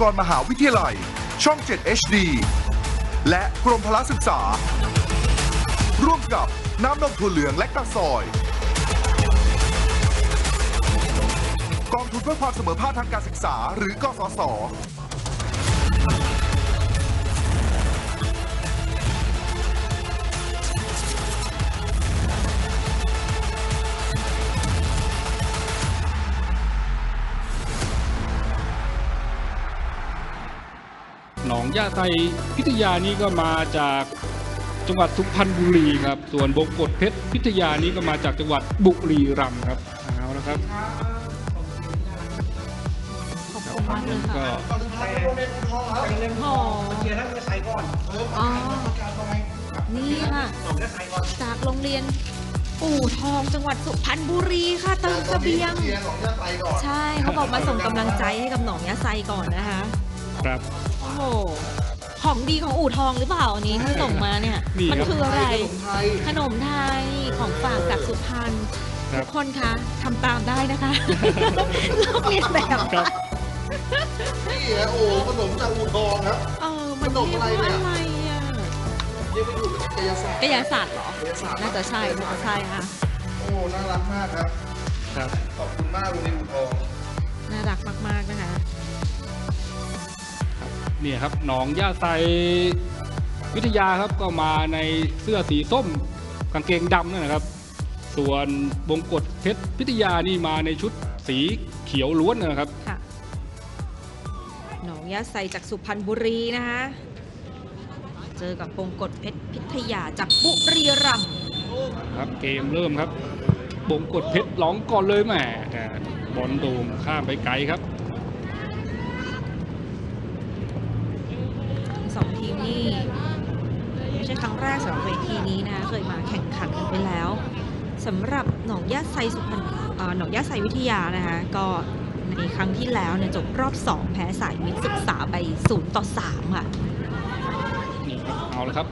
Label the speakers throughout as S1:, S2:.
S1: กรมหาวิทยาลัย ช่อง 7 HD และกรมพละศึกษา ร่วมกับน้ำนมถั่วเหลืองและกระสอย กองทุนเพื่อความเสมอภาคทางการศึกษาหรือกสศ
S2: หนองย่าไทยพิทยานี่ก็มาจากจังหวัดสุพรรณบุรีครับ ส่วนบงกฎเพชรพิทยานี่ก็มาจากจังหวัดบุรีรัมย์ครับเอาละครับ
S3: ขอบคุณมากเลย
S2: ก็
S3: ค่ะโอ้อ๋อนี่ค่ะจากโรงเรียนอู่ทองจังหวัดสุพรรณบุรีค่ะเติมเสบียงใช่เขาบอกมาส่งกำลังใจให้กับหนองยาไซก่อนนะคะ
S2: ครับ
S3: โอ้โห ของดีของอู่ทองหรือเปล่าอันนี้ที่ส่งมาเนี่ย
S2: นี่
S3: มัน
S2: ครับ
S3: คืออะไรขนมไทยของฝากจากสุพรรณ
S2: ครั
S3: ทุ
S2: บ
S3: กคนคะทำตามได้นะคะ ลอกเลียนแบบ
S2: ครับ
S4: นี่ฮะโอ้ขนมจากอูทองครับ
S3: เออมัน
S4: ขนมอะไรเนี่ย
S3: เรียกว่าอะไรอะ
S4: เรียกไม่ถูกเป็นกายศาสตร์
S3: กายศาสตร์เหรอ
S4: กายศาสตร์
S3: น่าจะใช่น่าจะใช่ค่ะ
S4: โอ้น่ารักมากครับ
S2: ครับ
S4: ขอบคุณมากโรงเรียนอูทอง
S3: น่ารักมาก ๆ นะคะ
S2: เนี่ยครับหนองย่าไทยวิทยาครับก็มาในเสื้อสีส้มกางเกงดำนั่นนะครับ ส่วนบงกฎเพชรพิทยานี่มาในชุดสีเขียวล้วนนะครับ
S3: ค่ะหนองยาไซจากสุพรรณบุรีนะคะเจอกับปงกฎเพชรพิทยาจากบุรีรัมย์
S2: ครับเกมเริ่มครับบงกฎเพชรร้องก่อนเลยแหมแต่บอลโด่งข้ามไปไกลครับ
S3: ทั้งสองทีมนี่ ไม่ใช่ค รั้งแรกสำหรับเวทีนี้นะเคยมาแข่งขันกันไปแล้วสำหรับหนองยาไซสุพรรณหนองยาไซวิทยานะคะก็ในครั้งที่แล้วเนี่ยจบรอบ 2 แพ้สายมิตรศึกษาไป0ต่อ3ค่ะ
S2: นี่ครับเอาละครับ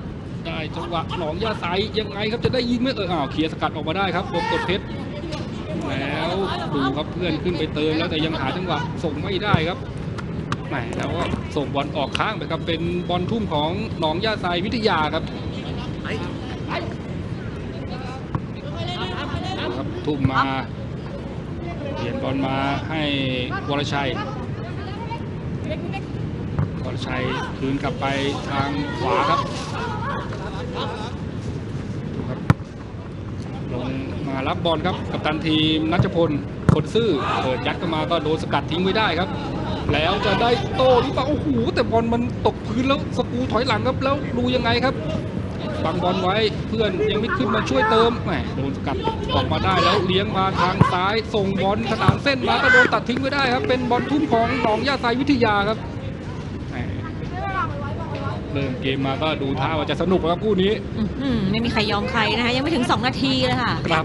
S2: ได้จังหวะหนองยาไซยังไงครับจะได้ยิงไหมเอออ้าวเคลียร์สกัดออกมาได้ครับบงกฎเพชรแล้วดูครับเพื่อนขึ้นไปเติมแล้วแต่ยังหาจังหวะส่งไม่ได้ครับแหมแล้วก็ส่งบอลออกข้างไปครับเป็นบอลทุ่มของหนองยาไซวิทยาครับครับ ทุ่มมาเปลี่ยนบอลมาให้วรชัยวรชัยคืนกลับไปทางขวาครับดูครับ ลงมารับบอลครับกับตันทีมนัชพลคนซื่อเปิดยัดเข้ามาก็โดนสกัดทิ้งไว้ได้ครับ แล้วจะได้โต้หรือเปล่าโอ้โหแต่บอลมันตกพื้นแล้วสกูถอยหลังครับแล้วดูยังไงครับ บังบอลไว้เพื่อนยังไม่ขึ้นมาช่วยเติมแหมโดนสกัดออกมาได้แล้วเลี้ยงมาทางซ้ายส่งบอลขนานเส้นมาก็โดนตัดทิ้งไว้ได้ครับ เป็นบอลทุ่มของหนองย่าไซวิทยาครับแหมเริ่มเกมมาก็ดูท่าว่าจะสนุกครับคู่นี้
S3: อื้อหือไม่มีใครยอมใครนะคะยังไม่ถึง 2 นาทีเลยค่ะ
S2: ครับ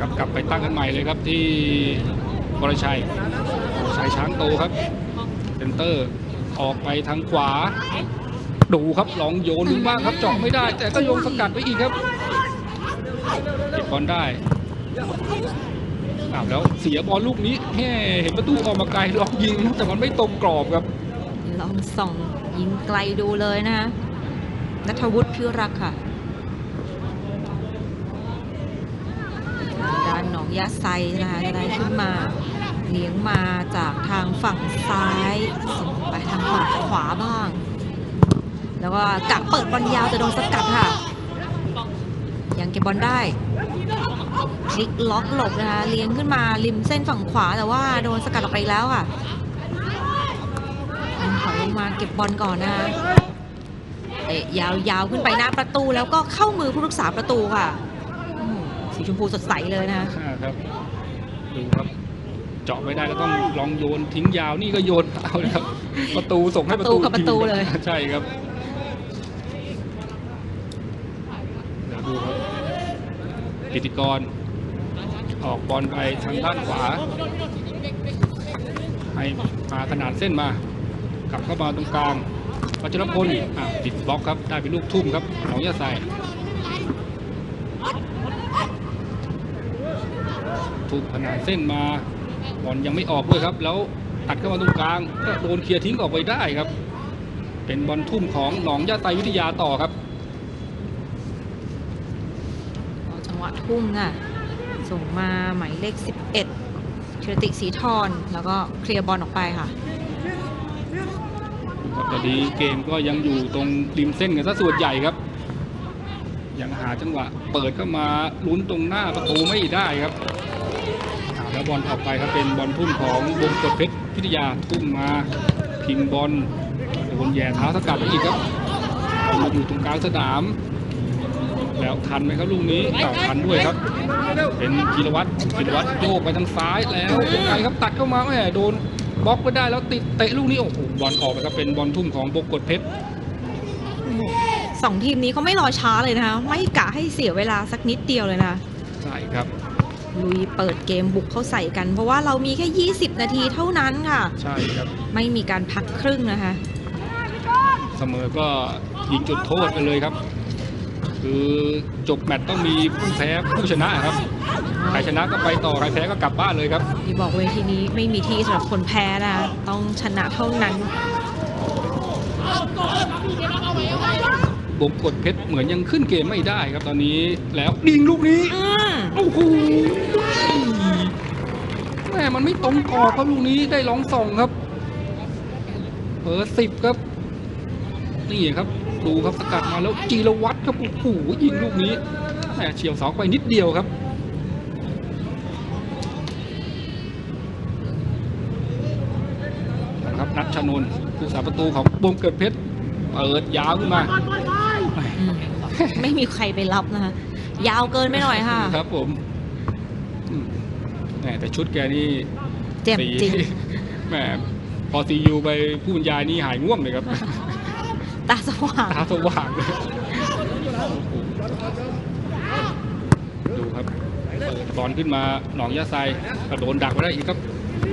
S2: ครับกลับไปตั้งกันใหม่เลยครับที่วรชัยวรชัยช้างโตครับเซนเตอร์ ออกไปทางขวา ดูครับลองโยนดูบ้างครับเจาะไม่ได้ แต่ก็โยนสกัดไว้อีกครับเก็บบอลได้อ้าวแล้วเสียบอลลูกนี้แห่เห็นประตูออกมาไกลลองยิง แต่มันไม่ตรงกรอบครับ
S3: ลองส่องยิงไกลดูเลยนะคะนัทวุฒิพิรักค่ะด้านหนองยาไซนะคะจะได้ขึ้นมา เลี้ยงมาจากทางฝั่งซ้ายส่งไปทางฝั่งขวาบ้าง แล้วก็กะเปิดบอลยาวจะโดนสกัดค่ะ ยังเก็บบอลได้พลิกล็อกหลบนะคะเลี้ยงขึ้นมาริมเส้นฝั่งขวาแต่ว่าโดนสกัดออกไปแล้วค่ะถอยลงมาเก็บบอลก่อนนะคะเตะยาวๆขึ้นไปหน้าประตูแล้วก็เข้ามือผู้รักษาประตูค่ะสีชมพูสดใสเลยนะคะ
S2: ครับดูครับ เจาะไม่ได้ก็ต้องลองโยนทิ้งยาวนี่ก็โยนเอาเลยครับ ประตูส่งให้ประตู
S3: ประตูกับประตู
S2: อีกที
S3: เลย
S2: ใช่ครับเดี๋ยวดูครับกิติกร ออกบอลไปทางด้านขวา ให้มาขนาดเส้นมา กลับเข้ามาตรงกลางวัชรพลอะติดบล็อกครับ ได้เป็นลูกทุ่มครับของยาใส่ทุ่มขนาดเส้นมา บอลยังไม่ออกด้วยครับ แล้วตัดเข้ามาตรงกลางก็โดนเคลียร์ทิ้งออกไปได้ครับ เป็นบอลทุ่มของหนองยาไตวิทยาต่อครับ
S3: จังหวะทุ่มค่ะส่งมาหมายเลข 11เชรติสีทอนแล้วก็เคลียร์บอลออกไปค่ะ
S2: ครับตอนนี้เกมก็ยังอยู่ตรงริมเส้นกันซะส่วนใหญ่ครับ ยังหาจังหวะเปิดเข้ามาลุ้นตรงหน้าประตูไม่ได้ครับอ่า แล้วบอลออกไปครับเป็นบอลทุ่มของวงกดเพชรพิทยาทุ่มมาพิงบอลโดนแย่เท้าสกัดไปอีกครับมาอยู่ตรงกลางสนาม แล้วทันไหมครับลูกนี้อ้าวทันด้วยครับ เป็นกีรวัตรกีรวัตรโยกไปทางซ้ายแล้วยังไงครับตัดเข้ามาแหมโดนบล็อกไปได้แล้วติดเตะลูกนี้โอ้โหบอลออกไปครับเป็นบอลทุ่มของบงกดเพชร
S3: สองทีมนี้เขาไม่รอช้าเลยนะคะไม่กะให้เสียเวลาสักนิดเดียวเลยนะ
S2: ใช่ครับ
S3: ลุยเปิดเกมบุกเข้าใส่กัน เพราะว่าเรามีแค่ 20 นาทีเท่านั้นค่ะ
S2: ใช่ครับ
S3: ไม่มีการพักครึ่งนะคะ
S2: เสมอก็ยิงจุดโทษไปเลยครับ คือจบแมตช์ต้องมีผู้แพ้ผู้ชนะครับใครชนะก็ไปต่อใครแพ้ก็กลับบ้านเลยครับ
S3: ที่บอกเวทีนี้ไม่มีที่สำหรับคนแพ้นะคะต้องชนะเท่านั้น
S2: บงกดเพชรเหมือนยังขึ้นเกมไม่ได้ครับตอนนี้แล้วดิงลูกนี้
S3: อืม
S2: โอ้โหแม่มันไม่ตรงกรอบครับลูกนี้ได้ลองส่องครับเบอร์สิบครับนี่ครับดูครับสกัดมาแล้วจีรวัตรครับโอ้โหยิงลูกนี้แม่เฉียวเสาไปนิดเดียวครับนะครับนัทชนนท์ผู้สาประตูของบงเกิดเพชรเปิดยาวขึ้นมา
S3: อืม ไม่มีใครไปรับนะคะยาวเกินไปหน่อยค่ะ
S2: ครับผมอืมแหมแต่ชุดแกนี่
S3: เจ็บ
S2: สี
S3: จริง
S2: แหมพอซียูไปผู้บรรยายนี่หายง่วงเลยครับ
S3: ตาสว่าง
S2: ตาสว่างเลยดูครับเปิดบอลขึ้นมาหนองยาไซกระโดนดักไว้ได้อีกครับ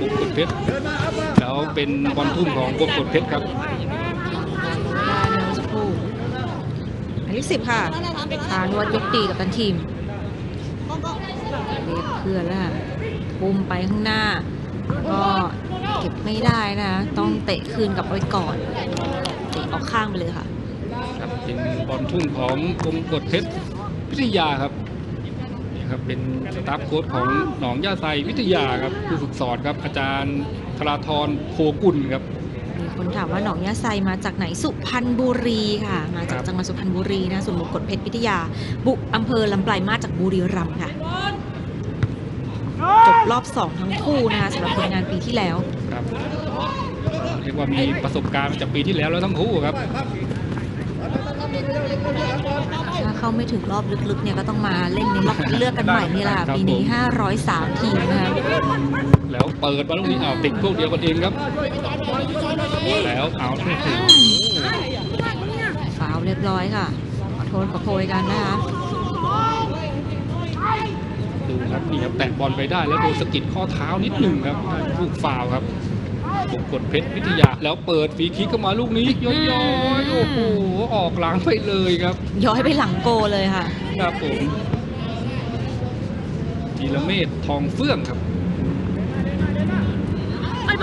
S2: บุกกดเพชรแล้วเป็นบอลทุ่มของบุกกดเพชรครับ
S3: สิบค่ะพานวดยกตีกับตันทีมเพื่อแล้วปุ่มไปข้างหน้า ก็เก็บไม่ได้นะ ต้องเตะคืนกับไว้ก่อน เตะออกข้างไปเลยค่ะ
S2: ครับเป็นบอลทุ่งของกรมกฎเพชรวิทยาครับนี่ครับเป็นสตาฟโค้ดของหนองย่าไซวิทยาครับผู้ฝึกสอนครับอาจารย์ธราธรโคกุลครับ
S3: คนถามว่าหนองยาไซมาจากไหนสุพรรณบุรีค่ะ มาจาก
S2: ครับ
S3: จังหวัดสุพรรณบุรีนะส่วนบุกกดเพชรวิทยา บุกอำเภอลำปลายมาสจากบุรีรัมย์ค่ะ จบรอบ2ทั้งคู่นะคะสำหรับผลงานปีที่แล้ว
S2: ครับเรียกว่ามีประสบการณ์มาจากปีที่แล้วแล้วทั้งคู่ครับ
S3: ถ้าเข้าไม่ถึงรอบลึกๆเนี่ยก็ต้องมาเล่นในรอบคัดเลือกกันใหม่นี่แหละค่ะ
S2: ครับ
S3: ปีนี้
S2: ผม
S3: 503 ทีมนะคะ
S2: แล้วเปิดมาลูกนี้เอาวติดพวกเดียวกันเองครับแล้วเอาโอ้โห
S3: ฟาวล์เรียบร้อยค่ะขอโทษขอโพยกันนะคะ
S2: ดูครับนี่ครับแตะบอลไปได้แล้วโดนสะกิดข้อเท้านิดหนึ่งครับลูกฟาวล์ครับบุกกดเพชรวิทยาแล้วเปิดฟรีคิกเข้ามาลูกนี้ย้อยๆโอ้โหออกหลังไปเลยครับ
S3: ย้อยไปหลังโกเลยค่ะ
S2: ครับผมจีรเมธทองเฟื่องครับ ดู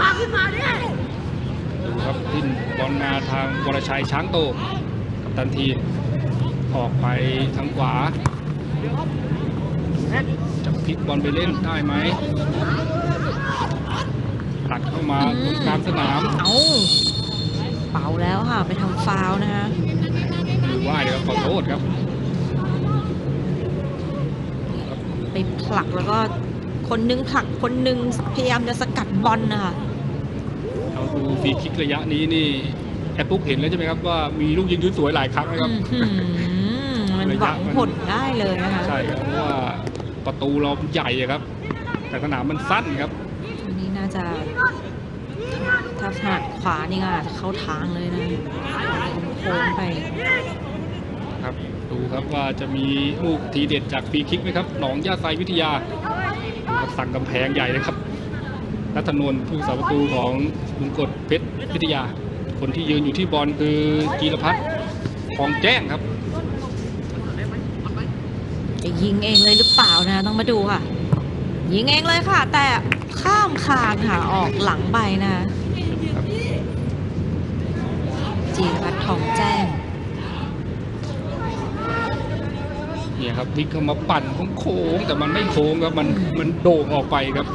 S2: ครับทิ้นบอลมาทางวรชัยช้างโตกับตันทีมออกไปทางขวาจะพลิกบอลไปเล่นได้ไหมตัดเข้ามา
S3: อืม
S2: ตรงกลางสนาม
S3: เอาเป่าแล้วค่ะ ไปทำฟาวล์นะคะ
S2: มือไหว้เลยครับขอโทษครับ
S3: ไปผลักแล้วก็ คนนึงผลักคนนึงพยายามจะสกัดบอลนะคะ
S2: เราดูฟรีคิกระยะนี้นี่แอปปุ๊กเห็นแล้วใช่ไหมครับว่ามีลูกยิงสวยๆหลายครั้งนะครับ
S3: อื้อหือมันหวังผลได้เลยนะคะ
S2: ใช่ครับเพราะว่าประตูเราใหญ่อะครับ แต่สนามมันสั้นครับ
S3: อันนี้น่าจะถ้าถนัดขวานี่ก็อาจจะเข้าทางเลยนะโค้งๆไป
S2: ครับดูครับว่าจะมีลูกทีเด็ดจากฟรีคิกไหมครับหนองย่าไซวิทยา ดูครับสั่งกำแพงใหญ่เลยครับนัทนนท์ผู้สาประตูของบุญกดเพชรวิทยา คนที่ยืนอยู่ที่บอลคือกีรพัฒน์ทองแจ้งครับ
S3: จะยิงเองเลยหรือเปล่านะต้องมาดูค่ะ ยิงเองเลยค่ะ แต่ข้ามคานค่ะออกหลังไปนะคะจีรพัฒน์ทองแจ้ง
S2: เนี่ยครับพลิกเข้ามาปั่นโค้งๆแต่มันไม่โค้งครับมันมันโด่งออกไปครับ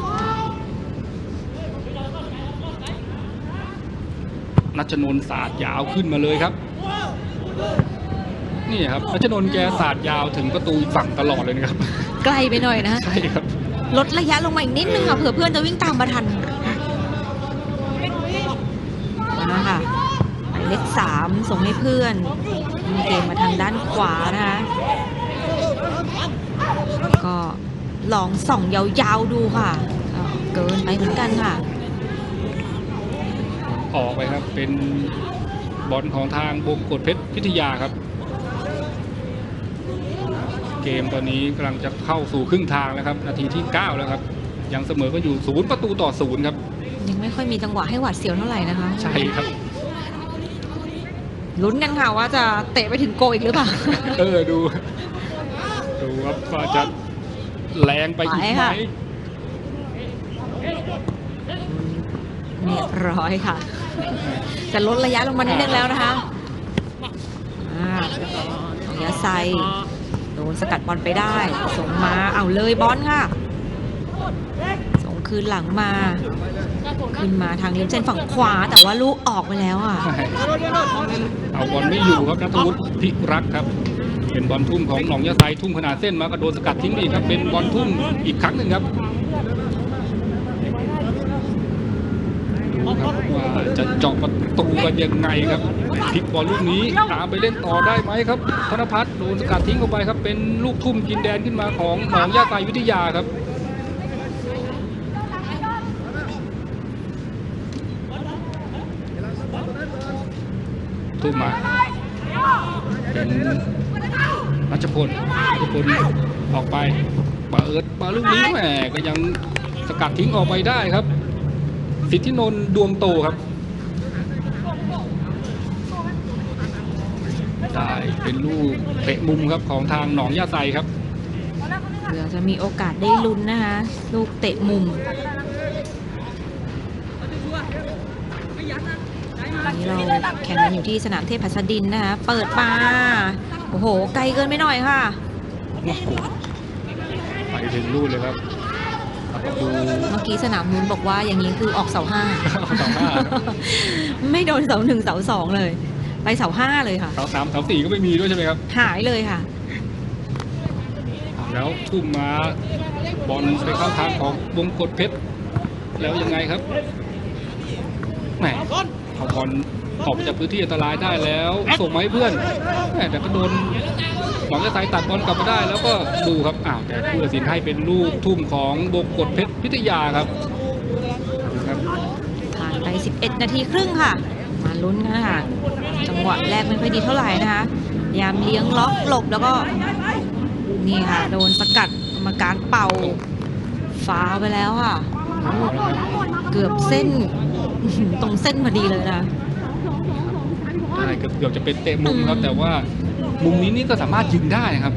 S2: นัชนนท์สาดยาวขึ้นมาเลยครับนี่ครับนัชนนท์แกสาดยาวถึงประตูอีกฝั่งตลอดเลยนะครับ
S3: ไกลไปหน่อยนะ
S2: ใช่ครับ
S3: ลดระยะลงมาอีกนิดนึงค่ะเผื่อเพื่อนจะวิ่งตามมาทันมาค่ะหมายเลขสามส่งให้เพื่อนมีเกมมาทางด้านขวานะคะ ก็ลองส่องยาวๆดูค่ะก็เกินไปเหมือนกันค่ะ
S2: ออกไปครับเป็นบอลของทางบงกฎเพชรพิทยาครับ เกมตอนนี้กำลังจะเข้าสู่ครึ่งทางแล้วครับ นาทีที่ 9 แล้วครับ ยังเสมอก็อยู่ศูนย์ประตูต่อศูนย์ครับ
S3: ยังไม่ค่อยมีจังหวะให้หวาดเสียวเท่าไหร่นะคะ
S2: ใช่ครับ
S3: ลุ้นกันค่ะว่าจะเตะไปถึงโกอีกหรือเปล่า
S2: เออดู ดูครับว่าจะ แรงไปอีก
S3: ไป
S2: ไหม
S3: ค่ะเรียบร้อยค่ะจะลดระยะลงมานิดนึงแล้วนะคะอ่าของยาไซโดนสกัดบอลไปได้ ส่งมาเอาเลยบอลค่ะ ส่งคืนหลังมา ขึ้นมาทางริมเส้นฝั่งขวาแต่ว่าลูกออกไปแล้วอะ
S2: เอาบอลไม่อยู่ครับนัทวุฒิพิรักษ์ครับ เป็นบอลทุ่มของหนองยะไซทุ่มขนาดเส้นมาก็โดนสกัดทิ้งไปอีกครับ เป็นบอลทุ่มอีกครั้งหนึ่งครับครับว่าจะเจาะประตูกันยังไงครับพลิกบอลลูกนี้ตามไปเล่นต่อได้ไหมครับธนพัฒน์โดนสกัดทิ้งเข้าไปครับ เป็นลูกทุ่มกินแดนขึ้นมาของหนองยะไซวิทยาครับทุ่มมาเป็น รัชพลรัชพลออกไปเปิดปาลูกนี้แหมก็ยังสกัดทิ้งออกไปได้ครับ สิทธินนท์ดวงโตครับ ได้เป็นลูกเตะมุมครับของทางหนองยาไซครับ
S3: เผื่อจะมีโอกาสได้ลุ้นนะคะ ลูกเตะมุมนี้เราแข่งกันอยู่ที่สนามเทพหัสดินนะคะ เปิดมา โอ้โห ไกลเกินไปหน่อยค่ะ
S2: ไปถึงนู่นเลยครับประตู
S3: เมื่อกี้สนามนู้นบอกว่าอย่างนี้คือออกเสาห้า
S2: เสาห้า
S3: ไม่โดนเสาหนึ่งเสาสองเลย ไปเสาห้าเลยค่ะ
S2: เสาสามเสาสี่ก็ไม่มีด้วยใช่ไหมครับ
S3: หายเลยค่ะ
S2: แล้วทุ่มมาบอลไปเข้าทางของวงกดเพชร แล้วยังไงครับแหมเอาบอล ออกจากพื้นที่อันตรายได้แล้ว ส่งมาให้เพื่อนแหมแต่ก็โดนหวังจะสายตัดบอลกลับมาได้ แล้วก็ดูครับอ้าวแต่ผู้ตัดสินให้เป็นลูกทุ่มของวงกดเพชรพิทยาครับดูครับ
S3: ผ่านไป 11 นาทีครึ่งค่ะ มาลุ้นกันค่ะ จังหวะแรกไม่ค่อยดีเท่าไหร่นะคะยามเลี้ยงล็อกหลบแล้วก็ นี่ค่ะ โดนสกัดกรรมการเป่าฟ้าไปแล้วค่ะ
S2: เกื
S3: อบเส้นตรงเส้นพอดีเลยนะ
S2: ได้เกือบเกือบจะเป็นเตะมุมครับแต่ว่ามุมนี้นี่ก็สามารถยิงได้นะครับ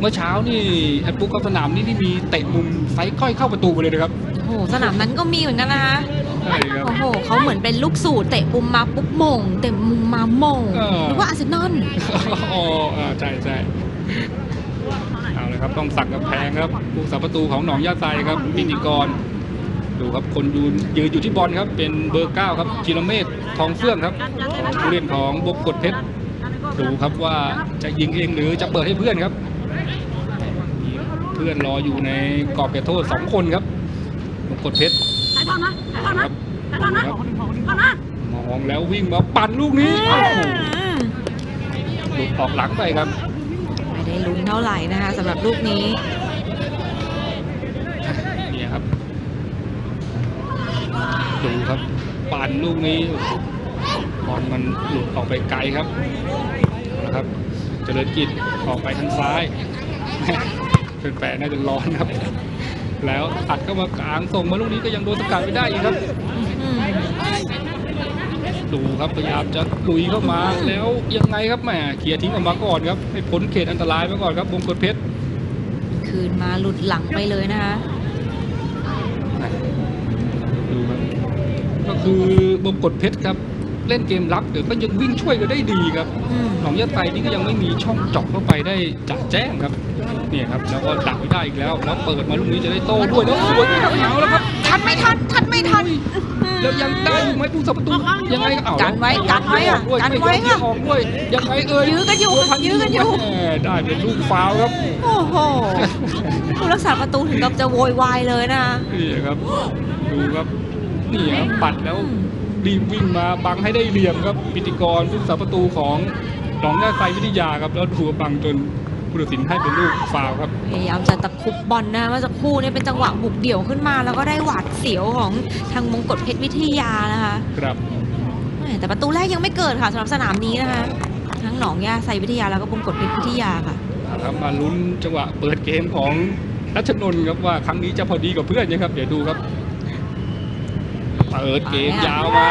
S2: เมื่อเช้านี่แอปปุ๊กกับสนามนี่ที่มีเตะมุมไซส์ก้อยเข้าประตูไปเลยนะครับ
S3: โอ้โหสนามนั้นก็มีเหมือนกันนะคะ
S2: ใช่ครับ
S3: โอ้โหเขาเหมือนเป็นลูกสูตรเตะมุมมาปุ๊บมงเตะมุมมาโมง
S2: เออ
S3: หรือว่าอาร์เซนอล
S2: อ๋ออ่าใช่ใช่เอาเลยครับต้องสักกับแพงครับผู้สาประตูของหนองยาไซครับพินิกร ดูครับคนยืนยืนอยู่ที่บอลครับ เป็นเบอร์เก้าครับกิโลเมตรทองเฟื่องครับผู้เล่นของบกกดเพชรดูครับว่าจะยิงเองหรือจะเปิดให้เพื่อนครับเพื่อนรออยู่ในกรอบเขตโทษสองคนครับบกกดเพชรครับมองแล้ววิ่งมาปั่นลูกนี้โอ้โหหลุดออกหลังไปครับ
S3: ไม่ได้ลุ้นเท่าไหร่นะคะสำหรับลูกนี้
S2: เนี่ยครับ ดูครับปั่นลูกนี้บอลมันหลุดออกไปไกลครับเอาละครับ เจริญกิจออกไปทางซ้ายเป็นแปะน่าจะร้อนครับ แล้วอัดเข้ามากลางส่งมาลูกนี้ก็ยังโดนสกัดไม่ได้อีกครับ ดูครับพยายามจะลุยเข้ามาแล้วยังไงครับแหมเคลียทิ้งออกมาก่อนครับให้พ้นเขตอันตรายไปก่อนครับวงกดเพชร
S3: คืนมาหลุดหลังไปเลยนะคะ
S2: ดูครับก็ คือบงกฎเพชรครับ เล่นเกมรับเดี๋ยวก็ยังวิ่งช่วยกันได้ดีครับ
S3: อืม
S2: หนองยะไตนี่ก็ยังไม่มีช่องเจาะเข้าไปได้จัดแจ้งครับเนี่ยครับแล้วก็ดักไม่ได้อีกแล้วแล้วเปิดมาลูกนี้จะได้โต้ด้วยแล้วสวยครับเอาแล้วครับ
S3: ทันไม่ทันทันไม่ทัน
S2: แล้วยังได้อยู่ไหมผู้สับประตูยังไงก็เอา
S3: กันไว้กันไว้อะ
S2: ด้วย
S3: กันไว้
S2: ม่ยอม
S3: อะ
S2: ออกด้วยยังไงเอ่ย
S3: ยื้อกันอยู่
S2: พั
S3: ยื้อกันอยู่
S2: แหม่ได้เป็นลูกฟาวล์ครับ
S3: โอ้โหผู้รักษาประตูถึงกับจะโวยวายเลยนะ
S2: นี่ครับดูครับ นี่ครับปัดแล้วรีบวิ่งมาบังให้ได้เหลี่ยมครับพิธีกรผู้สับประตูของหนองยะไซวิทยาครับแล้วถูกบังจนผู้ตัดสินให้เป็นลูกฟาวล์ครับ
S3: พยายามจะตะครุบบอลนะเมื่อสักครู่เนี่ยเป็นจังหวะบุกเดี่ยวขึ้นมา แล้วก็ได้หวาดเสียวของทางมงกฎเพชรวิทยานะคะ
S2: ครับ
S3: แหม่แต่ประตูแรกยังไม่เกิดค่ะสำหรับสนามนี้นะคะทั้งหนองย่าไซวิทยาแล้วก็มงกฎเพชรวิทยาค่ะ
S2: ครับมาลุ้นจังหวะเปิดเกมของรัชนนท์ครับว่าครั้งนี้จะพอดีกับเพื่อนนะครับเดี๋ยวดูครับ เปิดเกมยาวมา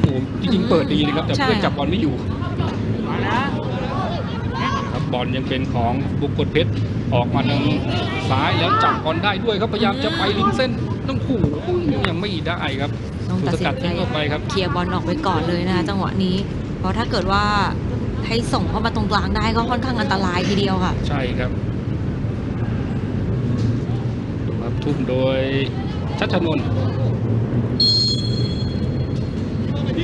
S2: โอ้โหจริงๆเปิดดีเลยครับ แต่
S3: ใช่
S2: เพื่อนจับบอลไม่อยู่ครับบอลยังเป็นของบุกกฎเพชรออกมาทางซ้ายแล้วจับบอลได้ด้วยครับพยายามจะไปริมเส้นต้องขู่ยังไม่ได้ครับ
S3: ต้อง
S2: ถูก
S3: ตัด
S2: ส
S3: สิ
S2: กัด
S3: นใจ
S2: ทิ้งเข้าไปครับ
S3: เคลียร์บอลออกไปก่อนเลยนะคะจังหวะนี้ เพราะถ้าเกิดว่าให้ส่งเข้ามาตรงกลางได้ก็ค่อนข้างอันตรายทีเดียวค่ะ
S2: ใช่ครับดูครับ ทุ่มโดยชัชนนท์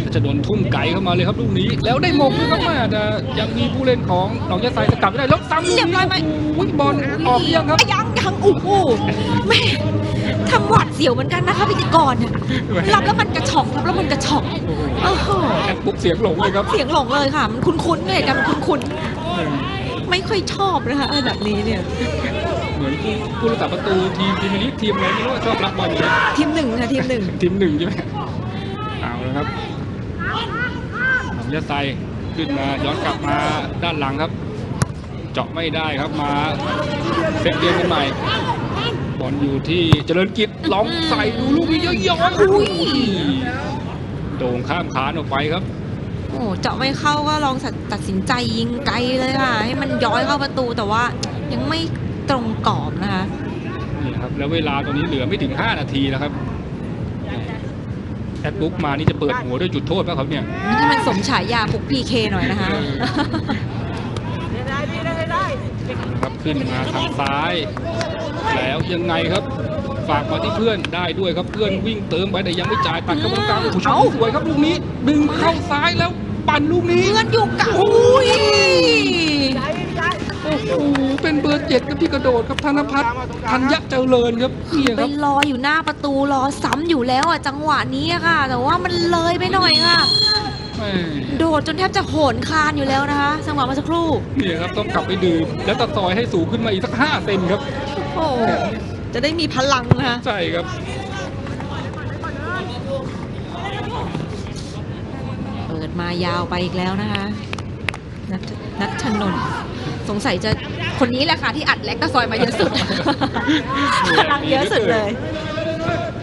S2: ชัชนนท์ทุ่มไกลเข้ามาเลยครับลูกนี้ แล้วได้มงด้วยครับแม่แต่ยังมีผู้เล่นของหนองยะไซสกัดไม่ได้แล้วซ้ำลูก
S3: เรียบร้
S2: นี้
S3: อยไหม
S2: โอ้โหบอลออกยังครับ
S3: ยังยังโอ้โหแม่ทำหวัดเสียวเหมือนกันนะคะพิธีกรเนี่ยรับแล้วมันกระชอกรับแล้วมันกระชอกโอ้โห
S2: แอดปุ๊บเสียงหลงเลยครับ
S3: เสียงหลงเลยค่ะ มันคุ้นๆเลยกันมันคุ้นๆ ไม่ค่อยชอบนะคะอะไรแบบนี้เนี่ย
S2: เหมือนผู้ผู้รักษาประตูทีมทีมลีกทีมอะไรไม่รู้ว่าชอบรับบอลอยู่นะ
S3: ทีมหนึ่งค่ะทีมหนึ่ง
S2: ทีมหนึ่งใช่ไหมเอาแล้วครับหนองยะไซขึ้นมาย้อนกลับมาด้านหลังครับ เจาะไม่ได้ครับมาเซตเกมกันใหม่บอลอยู่ที่เจริญกิจลองใส่ดูลูกนี้ย้อยๆอุ้ยโด่งข้ามขานออกไปครับ
S3: โอ้เจาะไม่เข้าก็ลองตัดสินใจยิงไกลเลยค่ะ ให้มันย้อยเข้าประตูแต่ว่ายังไม่ ตรงกรอบนะคะ
S2: นี่ครับแล้วเวลาตอนนี้เหลือไม่ถึง 5 นาทีแล้วครับแอดบุ๊กมานี่จะเปิดหัวด้วยจุดโทษป่ะครับเนี่ย
S3: นี่ให้มันสมฉายาปุกพีเคหน่อยนะคะ
S2: ครับขึ้นมาทางซ้าย แล้วยังไงครับ ฝากมาที่เพื่อนได้ด้วยครับเพื่อนวิ่งเติมไปแต่ยังไม่จ่ายตัดเข้าตรงกลางโอ้โหช
S3: เอ้า
S2: สวยครับลูกนี้ ดึงเข้าซ้ายแล้วปั่นลูกนี้
S3: เพื่อนอยู่กับอุ้ย
S2: โอ้โหเป็นเบอร์เจ็ดครับที่กระโดดครับธนพัฒน์ธัญญะเจริญครับนี่
S3: ไป
S2: ครับ
S3: รออยู่หน้าประตูรอซ้ำอยู่แล้วอะจังหวะนี้อะค่ะ แต่ว่ามันเลยไปหน่อยค่ะ
S2: แม่
S3: โดดจนแทบจะโหนคานอยู่แล้วนะคะจังหวะเมื่อสักครู่
S2: นี่ครับต้องกลับไปดื่มแล้วตัดซอยให้สูงขึ้นมาอีกสักห้าเซนครับ
S3: โอ้จะได้มีพลังนะคะ
S2: ใช่ครับ
S3: เปิดมายาวไปอีกแล้วนะคะ นัทนัทชนนท์ สงสัยจะคนนี้แหละค่ะที่อัดแลกตะซอยมาเยอะสุด พลังเยอะสุดเลย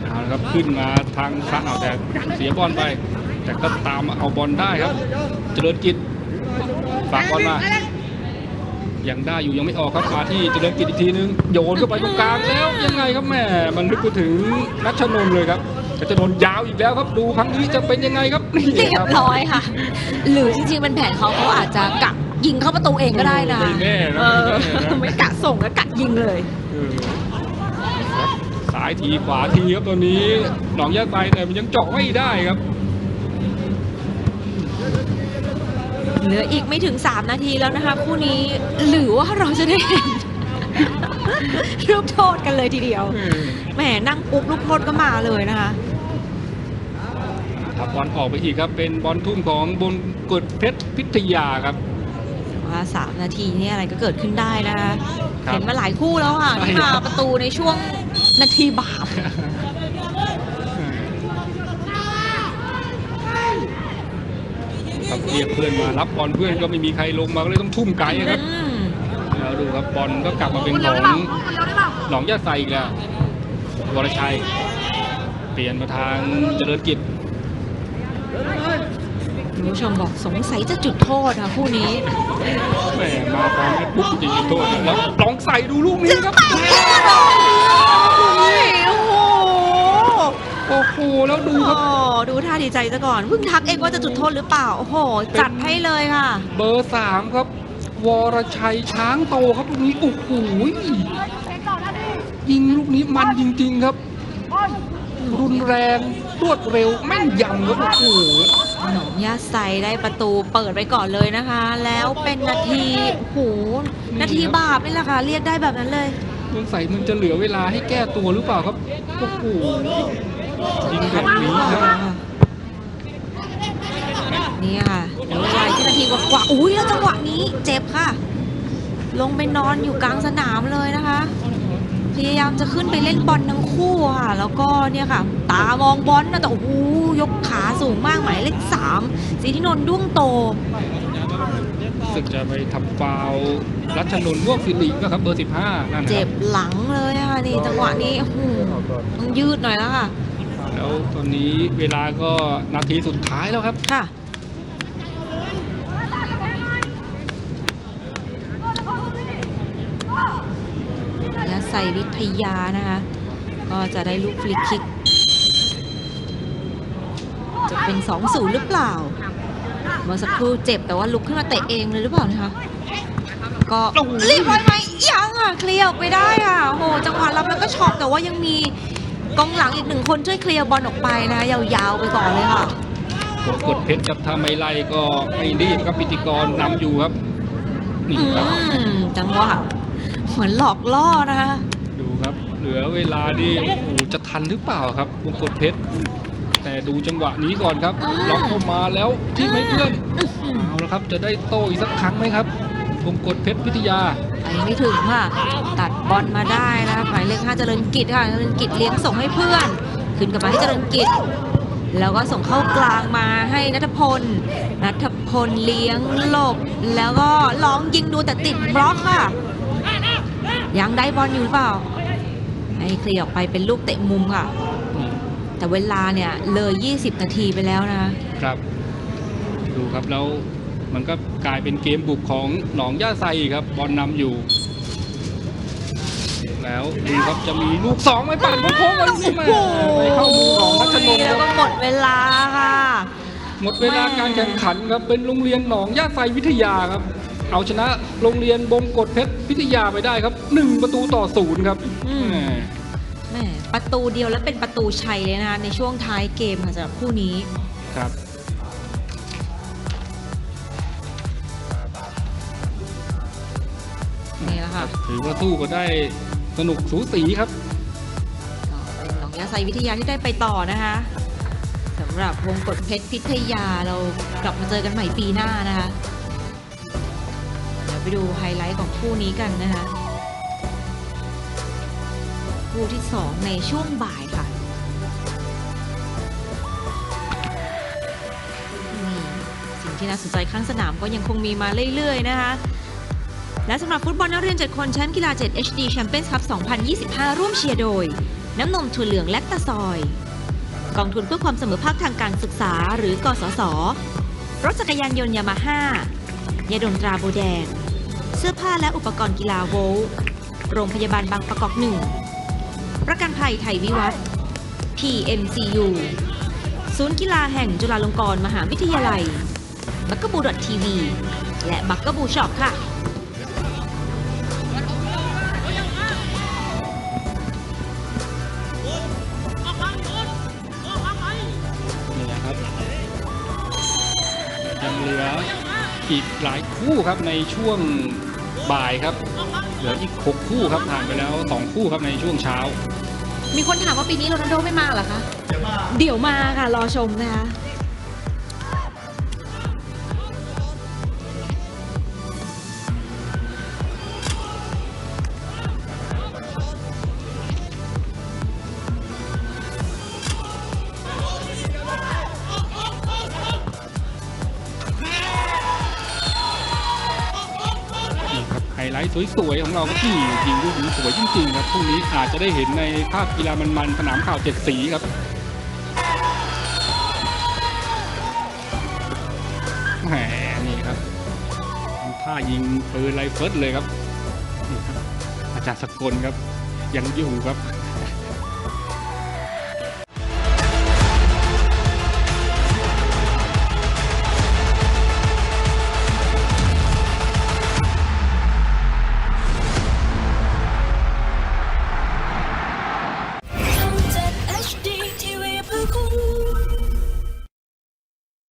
S2: เอาละครับขึ้นมาทางซ้ายเอาแต่เสียบอลไป แต่ก็ตามมาเอาบอลได้ครับ เจริญกิจฝากบอลมายังได้อยู่ยังไม่ออกครับมาที่เจริญกิจอีกทีนึงโยนเข้าไปตรงกลางแล้วยังไงครับแม่มันลึกไปถึงนัชนนท์เลยครับก็จะโดนยาวอีกแล้วครับ ดูครั้งนี้จะเป็นยังไงครับนี่
S3: เรีย
S2: ครับบ
S3: ร้อยค่ะ หรือจริงๆเป็นแผนเขาเขาอาจจะกะ ยิงเข้าประตูเองก็ได้นะ
S2: ไม่แน่นะ
S3: เออ
S2: ไม่แน่นะ
S3: ไม่กะส่งก็กะยิงเลย
S2: เออครับซ้ายทีขวาทีครับตัวนี้หนองยะไตแต่มันยังเจาะไม่ได้ครับ
S3: เหลืออีกไม่ถึง 3 นาทีแล้วนะคะคู่นี้หรือว่าเราจะได้เห็น ลูกโทษกันเลยทีเดียว แหมนั่งปุ๊บลูกโทษก็มาเลยนะคะ
S2: ถับบอลออกไปอีกครับ เป็นบอลทุ่มของบนกดเพชรพิทยาครับ
S3: ว่า3นาทีนี่อะไรก็เกิดขึ้นได้นะคะ
S2: ครับ
S3: เห็นมาหลายคู่แล้วค่ะ
S2: ใช่
S3: ที่มา
S2: ครับ
S3: ประตูในช่วงนาทีบาป
S2: ครับเรียกเพื่อนมารับบอลเพื่อนก็ไม่มีใครลงมาก็เลยต้องทุ่มไกลครับ
S3: อืม
S2: แล้วดูครับบอลก็กลับมาเป็นของหนองยะไซอีกแล้ววรชัย เปลี่ยนมาทางเจริญกิจ
S3: คุณผู้ชมบอกสงสัยจะจุดโทษค่ะคู่นี้
S2: แหมมาพร้อมให้ปุ๊บจริงๆโทษแล้วลองใส่ดูลูกนี้ครับ
S3: โอ้โห
S2: โอ้โหแล้วดูครับ
S3: โอ้ดูท่าดีใจซะก่อนเพิ่งทักเองว่าจะจุดโทษหรือเปล่า โอ้โห จัดให้เลยค่ะ
S2: เบอร์สามครับ วรชัยช้างโตครับลูกนี้โอ้โหยิงลูกนี้มันจริง ๆ ครับ รุนแรงรวดเร็วแม่นยำครับโอ้โห
S3: หนองยาใสได้ประตูเปิดไปก่อนเลยนะคะ แล้วเป็นนาทีโอ้โหนาทีบาปนี่แหละค่ะเรียกได้แบบนั้นเลย
S2: สงสัยมันจะเหลือเวลาให้แก้ตัวหรือเปล่าครับโอ้โหยิงแบบนี้ครับ
S3: นี่ค่ะเหลือเวลาแค่นาทีกว่าๆอุ้ยแล้วจังหวะนี้เจ็บค่ะ ลงไปนอนอยู่กลางสนามเลยนะคะ พยายามจะขึ้นไปเล่นบอลทั้งคู่ค่ะ แล้วก็เนี่ยค่ะ ตามองบอลนะแต่โอ้โหยกขาสูงมากหมายเลขสามสีที่นนท์ด้วงโต
S2: รู้สึกจะไปทำฟาวล์รัชนนท์ม่วงสิรินะครับเบอร์15นั่นนะค
S3: เจ็
S2: รั
S3: บบหลังเลยอะค่ะนี่จังหวะนี้โอ้โหต้องยืดหน่อยแล้วค่ะ
S2: แล้วตอนนี้เวลาก็นาทีสุดท้ายแล้วครับ
S3: ค่ะ และ ใส่วิทยานะคะ ก็จะได้ลูกฟลิกคิก จะเป็น 2-0 หรือเปล่า เมื่อสักครู่เจ็บแต่ว่าลุกขึ้นมาเตะเองเลยหรือเปล่านะคะ ก็
S2: โอ้โห
S3: รีบไว้ไหมยังอะ เคลียร์ออกไปได้อะโอ้โหจังหวะรับแล้วก็ช็อปแต่ว่ายังมีกองหลังอีกหนึ่งคนช่วยเคลียร์บอลออกไปนะคะยาวๆไปก่อนเลยค่ะ
S2: กดกดเพชรครับถ้าไม่ไล่ก็ไม่รีบครับพิธีกรนำอยู่ครับนี่
S3: อื
S2: ครับ
S3: มจังหวะ เหมือนหลอกล่อนะคะ
S2: ดูครับเหลือเวลาดีโอ้โหจะทันหรือเปล่าครับวงกดเพชรแต่ดูจังหวะนี้ก่อนครับ
S3: อืม
S2: ล็อกเข้ามาแล้วที่ไม่เพื่อน
S3: อื้อหือ
S2: เอาละครับจะได้โต้อีกสักครั้งไหมครับวงกดเพชรพิทยา
S3: ไปไม่ถึงค่ะ ตัดบอลมาได้นะคะหมายเลขห้าเจริญกิจค่ะเจริญกิจเลี้ยงส่งให้เพื่อน ขึ้นกลับมาให้เจริญกิจ แล้วก็ส่งเข้ากลางมาให้นัทพล นัทพลเลี้ยงหลบ แล้วก็ลองยิงดูแต่ติดบล็อกค่ะ ยังได้บอลอยู่หรือเปล่าให้เคลียร์ออกไปเป็นลูกเตะมุมค่ะ แต่เวลาเนี่ยเลย 20 นาทีไปแล้วนะคะ
S2: ครับ ดูครับแล้วมันก็กลายเป็นเกมบุกของหนองย่าไซครับบอลนำอยู่ แล้วดูครับจะมีลูกสองไม่ปั่นโค้งๆมันแม่ไปเข้ามือของนัชนนท์ค
S3: แล้ว
S2: รับ
S3: ก็หมดเวลาค่ะ
S2: หมดเวลาการแข่งขันครับเป็นโรงเรียนหนองย่าไซวิทยาครับ เอาชนะโรงเรียนบงกฎเพชรพิทยาไปได้ครับหนึ่งประตูต่อศูนย์ครับ
S3: อืม
S2: แหม
S3: แหม่ประตูเดียวแล้วเป็นประตูชัยเลยนะคะในช่วงท้ายเกมค่ะสำหรับคู่นี้
S2: ครับ
S3: นี่แหละค่ะ
S2: ถือว่าสู้ก็ได้สนุกสูสีครับ
S3: ก็เป็นหนองยาไซวิทยาที่ได้ไปต่อนะคะสำหรับวงกฎเพชรพิทยาเรากลับมาเจอกันใหม่ปีหน้านะคะเดี๋ยว ไปดูไฮไลท์ของคู่นี้กันนะคะคู่ที่สองในช่วงบ่ายค่ะ นี่สิ่งที่น่าสนใจข้างสนามก็ยังคงมีมาเรื่อยๆนะคะ และสำหรับฟุตบอลนักเรียน 7 คนแชมป์กีฬา 7 HD Champions Cup 2025 ร่วมเชียร์โดย น้ำนมถั่วเหลืองและตะซอย กองทุนเพื่อความเสมอภาคทางการศึกษาหรือกสศรถจักรยานยนต์ยามาฮ่ายาดมตราโบแดง เสื้อผ้าและอุปกรณ์กีฬาโวลโรงพยาบาลบางประกอบหนึ่ง ประกันภัยไทยวิวัฒน์ PMCU ศูนย์กีฬาแห่งจุฬาลงกรณ์มหาวิทยาลัย บักกบูดทีวี และบักกบูช็อปค่ะ
S2: อีกหลายคู่ครับในช่วงบ่ายครับเหลืออีก 6 คู่ครับผ่านไปแล้ว 2 คู่ครับในช่วงเช้า
S3: มีคนถามว่าปีนี้โรนัลโดไม่มาเหรอคะ เดี๋ยวมาค่ะ รอชมนะคะ
S2: สวยๆของเราก็ที่ยิงลูกนี้สวยจริงๆครับพรุ่งนี้อาจจะได้เห็นในภาพกีฬามันๆสนามข่าวเจ็ดสีครับแหมนี่ครับท่ายิงปืนไรเฟิร์สเลยครับนี่ครับอาจารย์สกลครับยังอยู่ครับ